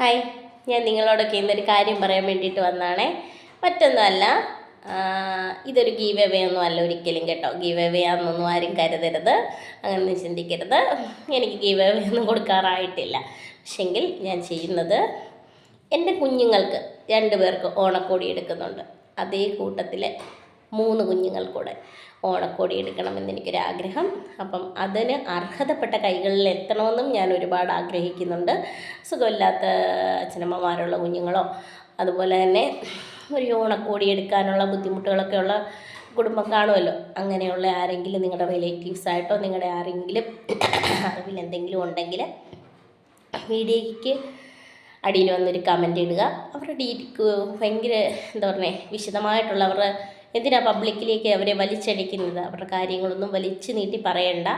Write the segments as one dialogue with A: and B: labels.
A: Hi ഞാൻ നിങ്ങളോടൊക്കെ ഇന്നൊരു കാര്യം പറയാൻ വേണ്ടിയിട്ട് വന്നതാണേ മറ്റൊന്നുമല്ല ഇതൊരു ഗീവ് അവേ ഒന്നും അല്ല ഒരിക്കലും കേട്ടോ. ഗീവ് അവേ ആണെന്നൊന്നും ആരും കരുതരുത്. അങ്ങനെ ചിന്തിക്കരുത്. എനിക്ക് ഗീവ് അവേ ഒന്നും കൊടുക്കാറായിട്ടില്ല. പക്ഷെങ്കിൽ ഞാൻ ചെയ്യുന്നത് എന്റെ കുഞ്ഞുങ്ങൾക്ക് രണ്ട് പേർക്ക് ഓണക്കോടി എടുക്കുന്നുണ്ട്. അതേ കൂട്ടത്തിലെ മൂന്ന് കുഞ്ഞുങ്ങൾ കൂടെ ഓണക്കോടി എടുക്കണമെന്ന് എനിക്കൊരാഗ്രഹം. അപ്പം അതിന് അർഹതപ്പെട്ട കൈകളിൽ എത്തണമെന്നും ഞാൻ ഒരുപാട് ആഗ്രഹിക്കുന്നുണ്ട്. സുഖമില്ലാത്ത അച്ഛനമ്മമാരുള്ള കുഞ്ഞുങ്ങളോ അതുപോലെ തന്നെ ഒരു ഓണക്കോടി എടുക്കാനുള്ള ബുദ്ധിമുട്ടുകളൊക്കെ ഉള്ള കുടുംബം കാണുമല്ലോ. അങ്ങനെയുള്ള ആരെങ്കിലും നിങ്ങളുടെ റിലേറ്റീവ്സ് ആയിട്ടോ നിങ്ങളുടെ ആരെങ്കിലും അറിവിൽ എന്തെങ്കിലും ഉണ്ടെങ്കിൽ വീഡിയോയ്ക്ക് അടിയിൽ വന്നൊരു കമന്റ് ഇടുക. അവരുടെ ഡീ ഭയങ്കര എന്താ പറയുക വിശദമായിട്ടുള്ള അവരുടെ എന്തിനാ പബ്ലിക്കിലേക്ക് അവരെ വലിച്ചടിക്കുന്നത്? അവരുടെ കാര്യങ്ങളൊന്നും വലിച്ചു നീട്ടി പറയണ്ട.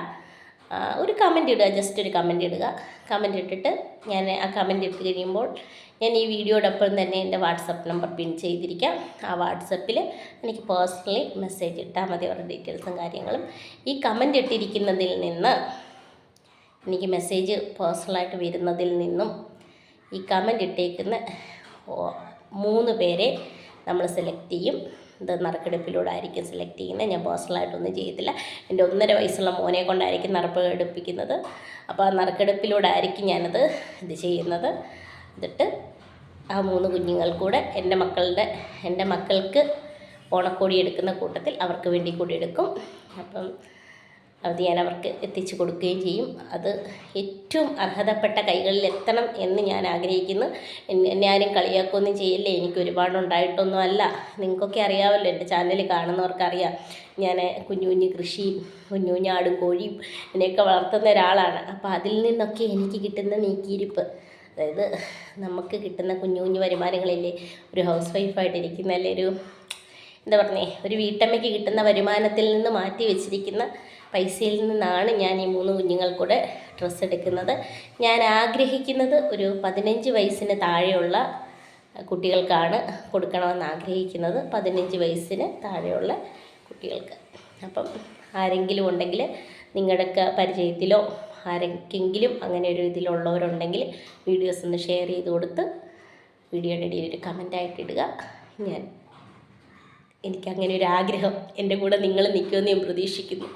A: ഒരു കമന്റ് ഇടുക ജസ്റ്റ് ഒരു കമന്റ് ഇടുക. കമന്റ് ഇട്ടിട്ട് ഞാൻ ആ കമന്റ് ഇട്ട് കഴിയുമ്പോൾ ഞാൻ ഈ വീഡിയോടൊപ്പം തന്നെ എന്റെ വാട്സപ്പ് നമ്പർ പിൻ ചെയ്തിരിക്കാം. ആ വാട്സപ്പിൽ എനിക്ക് പേഴ്സണലി മെസ്സേജ് ഇട്ടാൽ മതി അവരുടെ ഡീറ്റെയിൽസും കാര്യങ്ങളും. ഈ കമന്റ് ഇട്ടിരിക്കുന്നതിൽ നിന്ന് എനിക്ക് മെസ്സേജ് പേഴ്സണലായിട്ട് വരുന്നതിൽ നിന്നും ഈ കമന്റ് ഇട്ടേക്കുന്ന മൂന്ന് പേരെ നമ്മൾ സെലക്ട് ചെയ്യും. ഇത് നറുക്കെടുപ്പിലൂടെ ആയിരിക്കും സെലക്ട് ചെയ്യുന്നത്. ഞാൻ പേഴ്സണലായിട്ടൊന്നും ചെയ്തില്ല എന്റെ ഒന്നര വയസ്സുള്ള മോനെ കൊണ്ടായിരിക്കും നറുപ്പ് എടുപ്പിക്കുന്നത്. അപ്പോൾ ആ നറുക്കെടുപ്പിലൂടെ ആയിരിക്കും ഞാനത് ഇത് ചെയ്യുന്നത്. എന്നിട്ട് ആ മൂന്ന് കുഞ്ഞുങ്ങൾ കൂടെ എന്റെ മക്കളുടെ എന്റെ മക്കൾക്ക് ഓണക്കോടി എടുക്കുന്ന കൂട്ടത്തിൽ അവർക്ക് വേണ്ടി കൂടി എടുക്കും. അപ്പം അത് ഞാൻ അവർക്ക് എത്തിച്ചു കൊടുക്കുകയും ചെയ്യും. അത് ഏറ്റവും അർഹതപ്പെട്ട കൈകളിൽ എത്തണം എന്ന് ഞാൻ ആഗ്രഹിക്കുന്നു. എന്നെ ആരും കളിയാക്കുകയൊന്നും ചെയ്യില്ലേ? എനിക്ക് ഒരുപാട് ഉണ്ടായിട്ടൊന്നും അല്ല നിങ്ങൾക്കൊക്കെ അറിയാമല്ലോ എന്റെ ചാനൽ കാണുന്നവർക്കറിയാം. ഞാൻ കുഞ്ഞു കുഞ്ഞു കൃഷിയും കുഞ്ഞു കുഞ്ഞു ആടും കോഴിയും ഇതിനെയൊക്കെ വളർത്തുന്ന ഒരാളാണ്. അപ്പോൾ അതിൽ നിന്നൊക്കെ എനിക്ക് കിട്ടുന്ന നീക്കിയിരിപ്പ്. അതായത് നമുക്ക് കിട്ടുന്ന കുഞ്ഞു കുഞ്ഞു വരുമാനങ്ങളില്ലേ? ഒരു ഹൗസ് വൈഫായിട്ടിരിക്കുന്ന അല്ലെ ഒരു എന്താ പറഞ്ഞേ ഒരു വീട്ടമ്മയ്ക്ക് കിട്ടുന്ന വരുമാനത്തിൽ നിന്ന് മാറ്റി വെച്ചിരിക്കുന്ന പൈസയിൽ നിന്നാണ് ഞാൻ ഈ മൂന്ന് കുഞ്ഞുങ്ങൾക്കൂടെ ഡ്രസ്സ് എടുക്കുന്നത്. ഞാൻ ആഗ്രഹിക്കുന്നത് ഒരു പതിനഞ്ച് വയസ്സിന് താഴെയുള്ള കുട്ടികൾക്കാണ് കൊടുക്കണമെന്ന് ആഗ്രഹിക്കുന്നത്. പതിനഞ്ച് വയസ്സിന് താഴെയുള്ള കുട്ടികൾക്ക്. അപ്പം ആരെങ്കിലും ഉണ്ടെങ്കിൽ നിങ്ങളുടെയൊക്കെ പരിചയത്തിലോ ആരെങ്കിലും അങ്ങനെ ഒരു ഇതിലുള്ളവരുണ്ടെങ്കിൽ വീഡിയോസ് ഒന്ന് ഷെയർ ചെയ്ത് കൊടുത്ത് വീഡിയോയുടെ ഇടയിൽ ഒരു കമന്റായിട്ട് ഇടുക. ഞാൻ എനിക്കങ്ങനെ ഒരു ആഗ്രഹം എന്റെ കൂടെ നിങ്ങൾ നിൽക്കുമെന്ന് ഞാൻ പ്രതീക്ഷിക്കുന്നു.